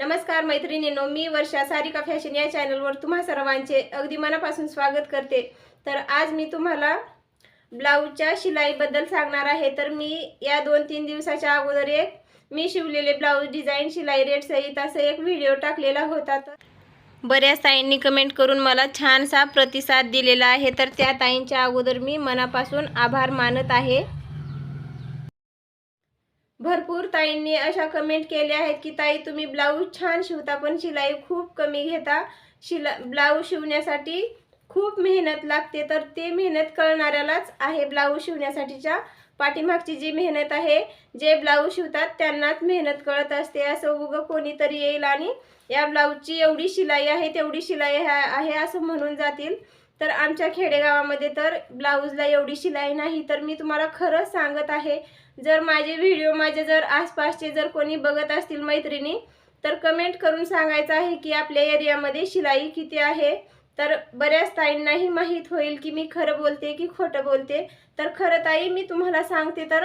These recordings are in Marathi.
नमस्कार मैत्रिणींनो मी वर्षा सारिका फॅशन या चॅनलवर तुम्हा सर्वांचे अगदी मनापासून स्वागत करते. तर आज मी तुम्हाला ब्लाऊजच्या शिलाईबद्दल सांगणार आहे. तर मी या दोन तीन दिवसाच्या अगोदर एक मी शिवलेले ब्लाऊज डिझाईन शिलाई रेट सहित असं एक व्हिडिओ टाकलेला होता. तर बऱ्याच ताईंनी कमेंट करून मला छानसा प्रतिसाद दिलेला आहे. तर त्या ताईंच्या अगोदर मी मनापासून आभार मानत आहे. भरपूर ताईंनी अशा कमेंट केल्या आहेत की ताई तुम्ही ब्लाऊज छान शिवता पण शिलाई खूप कमी घेता. शिला ब्लाऊज शिवण्यासाठी खूप मेहनत लागते तर ते मेहनत कळणाऱ्यालाच आहे ब्लाऊज शिवण्यासाठीच्या. पाठीमागची जी मेहनत आहे जे ब्लाऊज शिवतात त्यांनाच मेहनत कळत असते. असं उगं कोणीतरी येईल आणि या ब्लाऊजची एवढी शिलाई आहे तेवढी शिलाई आहे आहे असं म्हणून जातील. तर आमच्या खेडेगावामध्ये तर ब्लाऊजला एवढी शिलाई नाही तर मी तुम्हाला खरंच सांगत आहे जर माझे व्हिडिओ माझे जर आसपासचे जर कोणी बघत असतील मैत्रिणी तर कमेंट करून सांगायचं आहे की आपल्या एरियामध्ये शिलाई किती आहे? तर बऱ्याच ताईंनाही माहीत होईल की मी खरं बोलते की खोटं बोलते. तर खरं ताई मी तुम्हाला सांगते तर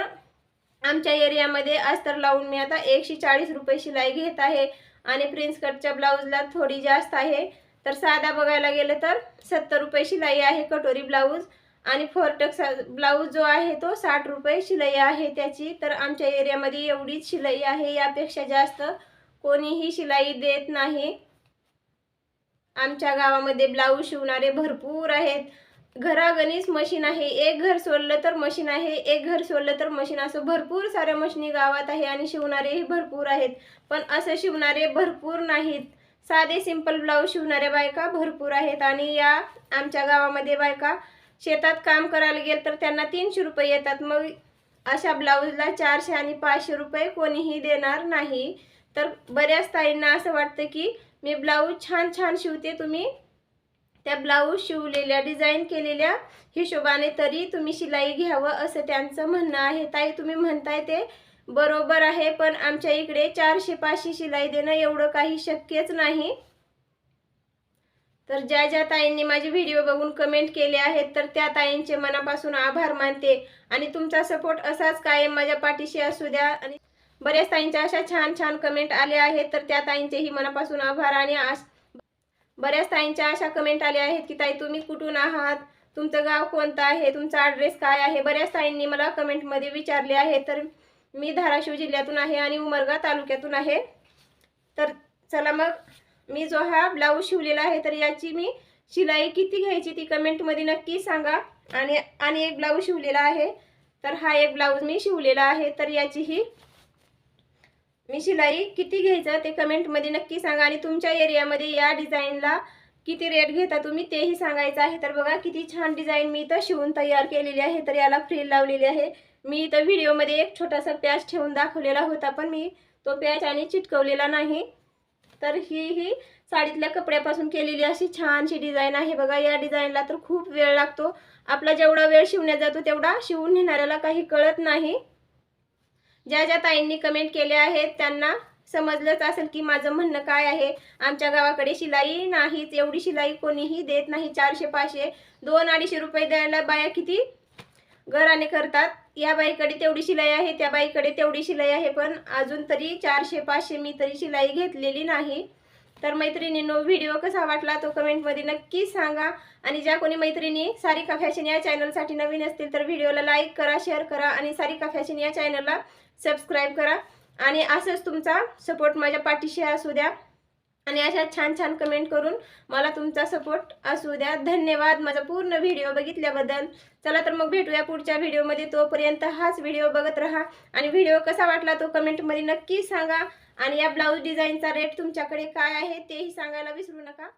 आमच्या एरियामध्ये अस्तर लावून मी आता एकशे चाळीस रुपये शिलाई घेत आहे आणि प्रिन्स कटच्या ब्लाऊजला थोडी जास्त आहे. तर साधा बघायला गेलं तर सत्तर रुपये शिलाई आहे कटोरी ब्लाऊज आणि फोरटक ब्लाऊज जो आहे तो साठ रुपये शिलाई आहे त्याची. तर आमच्या एरियामध्ये एवढीच शिलाई आहे यापेक्षा जास्त कोणीही शिलाई देत नाही. आमच्या गावामध्ये ब्लाऊज शिवणारे भरपूर आहेत. घरागणीच मशीन आहे एक घर सोडलं तर मशीन आहे एक घर सोडलं तर मशीन. असं भरपूर साऱ्या मशिनी गावात आहे आणि शिवणारेही भरपूर आहेत. पण असं शिवणारे भरपूर नाहीत. साधे सिंपल ब्लाऊज शिवणाऱ्या बायका भरपूर आहेत. आणि या आमच्या गावामध्ये बायका शेतात काम करायला गेलं तर त्यांना तीनशे रुपये येतात. मग अशा ब्लाऊजला चारशे आणि पाचशे रुपये कोणीही देणार नाही. तर बऱ्याच ताईंना असं वाटतं की मी ब्लाऊज छान छान शिवते. तुम्ही त्या ब्लाऊज शिवलेल्या डिझाईन केलेल्या हिशोबाने तरी तुम्ही शिलाई घ्यावं असं त्यांचं म्हणणं आहे. ताई तुम्ही म्हणताय ते बरोबर आहे पण आमच्या इकडे चारशे पाचशे शिलाई देणं एवढं काही शक्यच नाही. तर ज्या ज्या ताईंनी माझे व्हिडिओ बघून कमेंट केले आहेत तर त्या ताईंचे मनापासून आभार मानते. आणि तुमचा सपोर्ट असाच कायम माझ्या पाठीशी असू द्या. आणि बऱ्याच ताईंच्या अशा छान छान कमेंट आल्या आहेत तर त्या ताईंचेही मनापासून आभार आणि बऱ्याच ताईंच्या अशा कमेंट आल्या आहेत की ताई तुम्ही कुठून आहात? तुमचं गाव कोणतं आहे? तुमचा ॲड्रेस काय आहे? बऱ्याच ताईंनी मला कमेंटमध्ये विचारले आहे तर मी धाराशिव जिल्ह्यातून आहे आणि उमरगा तालुक्यातून आहे. तर चला मग मी जो हा ब्लाऊज शिवलेला आहे तर याची मी शिलाई किती घ्यायची ती कमेंटमध्ये नक्की सांगा. आणि आणि एक ब्लाऊज शिवलेला आहे तर हा एक ब्लाऊज मी शिवलेला आहे तर याचीही मी शिलाई किती घ्यायचं ते कमेंटमध्ये नक्की सांगा. आणि तुमच्या एरियामध्ये या डिझाईनला किती रेट घेता तुम्ही तेही सांगायचं आहे. तर बघा किती छान डिझाईन मी इथं शिवून तयार केलेली आहे. तर याला फ्रील लावलेली आहे. मी इथं व्हिडिओमध्ये एक छोटासा पॅच ठेवून दाखवलेला होता पण मी तो पॅच आणि चिटकवलेला नाही. तर ही ही साडीतल्या कपड्यापासून केलेली अशी छानशी डिझाईन आहे. बघा या डिझाईनला तर खूप वेळ लागतो. आपला जेवढा वेळ शिवण्यात जातो तेवढा शिवून नेणाऱ्याला काही कळत नाही. ज्या ज्या ताईंनी कमेंट केले आहेत त्यांना समजलंच असेल की माझं म्हणणं काय आहे? आमच्या गावाकडे शिलाई नाहीच एवढी शिलाई कोणीही देत नाही. चारशे पाचशे दोन अडीचशे रुपये द्यायला बाया किती घराने करतात? या बाईकडे तेवढी शिलाई आहे त्या बाईकडे तेवढी शिलाई आहे पण अजून तरी चारशे पाचशे मी तरी शिलाई घेतलेली नाही. तर मैत्रिणींनो व्हिडिओ कसा वाटला तो कमेंटमध्ये नक्की सांगा. आणि ज्या कोणी मैत्रिणी सारिका फॅशन या चॅनलसाठी नवीन असतील तर व्हिडिओला लाईक करा शेअर करा आणि सारिका फॅशन या चॅनलला सबस्क्राईब करा. आणि असंच तुमचा सपोर्ट माझ्या पाठीशी असू द्या. आणि अशा छान छान कमेंट करून मला तुमचा सपोर्ट असू द्या. धन्यवाद माझा पूर्ण व्हिडिओ बघितल्याबद्दल. चला तर मग भेटूया पुढच्या व्हिडिओमध्ये तोपर्यंत हाच व्हिडिओ बघत राहा. आणि व्हिडिओ कसा वाटला तो कमेंटमध्ये नक्की सांगा. आणि या ब्लाऊज डिझाईनचा रेट तुमच्याकडे काय आहे तेही सांगायला विसरू नका.